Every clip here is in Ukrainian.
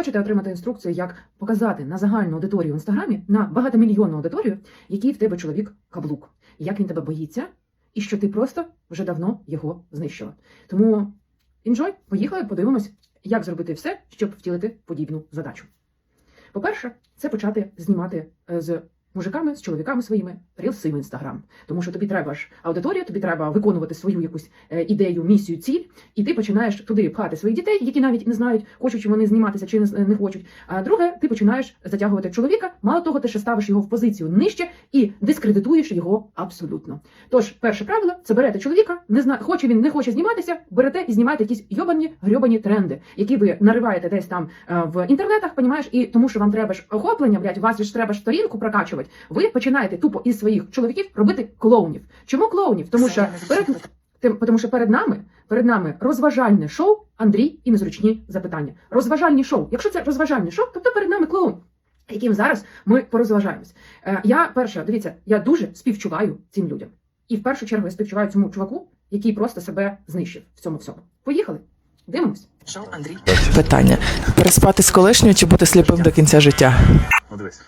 Хочете отримати інструкцію, як показати на загальну аудиторію в інстаграмі, на багатомільйонну аудиторію, який в тебе чоловік каблук, як він тебе боїться, і що ти просто вже давно його знищила. Тому enjoy, поїхали, подивимось, як зробити все, щоб втілити подібну задачу. По-перше, це почати знімати е, з мужиками, з чоловіками своїми рілси інстаграм. Тому що тобі треба ж аудиторія, тобі треба виконувати свою якусь е, ідею, місію, ціль, і ти починаєш туди пхати своїх дітей, які навіть не знають, хочуть вони зніматися чи не, не хочуть. А друге, ти починаєш затягувати чоловіка. Мало того, ти ще ставиш його в позицію нижче і дискредитуєш його абсолютно. Тож, перше правило це берете чоловіка, не зна... хоче він не хоче зніматися, берете і знімаєте якісь йобані грьобані тренди, які ви нариваєте десь там е, в інтернетах, понімаєш, і тому що вам треба ж охоплення, блядь, вас ж треба ж сторінку прокачувати. Ви починаєте тупо із своїх чоловіків робити клоунів. Чому клоунів? Тому що перед тим, тому що перед нами, перед нами розважальне шоу Андрій і незручні запитання. Розважальні шоу. Якщо це розважальне шоу, тобто перед нами клоун. Яким зараз ми порозважаємось. Е, я перша, дивіться, я дуже співчуваю цим людям. І в першу чергу я співчуваю цьому чуваку, який просто себе знищив в цьому всьому. Поїхали, дивимось. Андрій. Питання: переспати з колишньою чи бути сліпим до кінця життя? Ну дивись.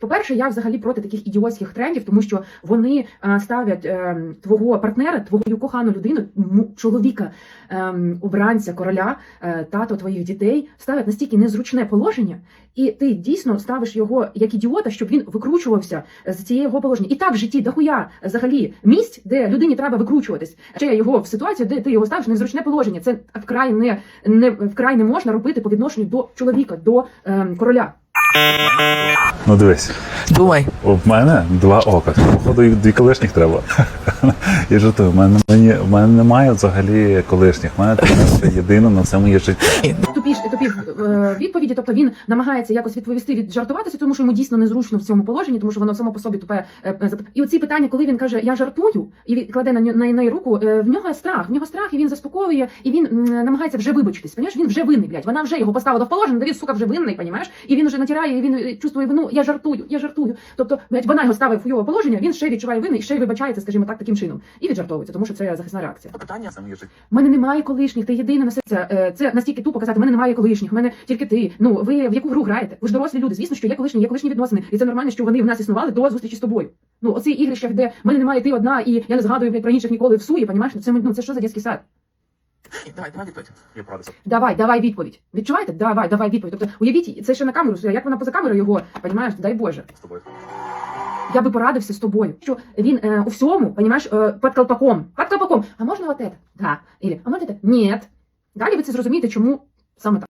По-перше, я взагалі проти таких ідіотських трендів, тому що вони е, ставлять е, твого партнера, твою кохану людину, му- чоловіка, е, обранця, короля, е, тато твоїх дітей, ставлять настільки незручне положення, і ти дійсно ставиш його як ідіота, щоб він викручувався з цієї його положення. І так в житті дохуя взагалі місць, де людині треба викручуватись. Ще його в ситуацію, де ти його ставиш в незручне положення. Це вкрай не, не вкрай не можна робити по відношенню до чоловіка, до е, короля. Ну дивись. Думай. У мене два ока. Походу, і дві колишніх треба. Я жартую, в мене, мені, в мене немає взагалі колишніх. В мене це єдине на все моє життя. тупі ж тупі е, відповіді. Тобто він намагається якось відповісти, віджартуватися, тому що йому дійсно незручно в цьому положенні, тому що воно само по собі тупе. е, е, І оці питання, коли він каже Я жартую, і кладе на на неї руку. е, В нього страх, в нього страх, і він заспокоює, і він м, намагається вже вибачитись. Понімаєш? Він вже винний, блядь. Вона вже його поставила в положення, де він сука вже винний, понімаєш? І він вже натирає, і він е, чувствує вину. Я жартую, я жартую. Тобто, вона його ставить в його положення, він ще відчуває вини і ще й вибачається, скажімо так, таким чином. І віджартовується, тому що це захисна реакція. Питання. Це. У мене немає колишніх, ти єдина на це. Е, настільки тупо казати, мене немає колишніх, мене тільки ти. Ну ви в яку гру граєте? Ви ж дорослі люди. Звісно, що є колишні, є колишні відносини, і це нормально, що вони в нас існували до зустрічі з тобою. Ну оці ігрища, де в мене немає ти одна, і я не згадую про інших ніколи в суї, понімаєш? Ну це ну це що за дитячий сад? Давай, давай відповідь. Я правда. Давай, давай відповідь. Відчуваєте? Давай, давай відповідь. Тобто уявіть, це ще на камеру, як вона поза камерою його, понімаєш? Дай Боже. з тобою. Я би порадився з тобою, що він е, у всьому, понимаешь, е, під колпаком. Під колпаком. А можна вот это? Да. Или, а можна это? Нет. Далі ви це зрозумієте, чому саме так.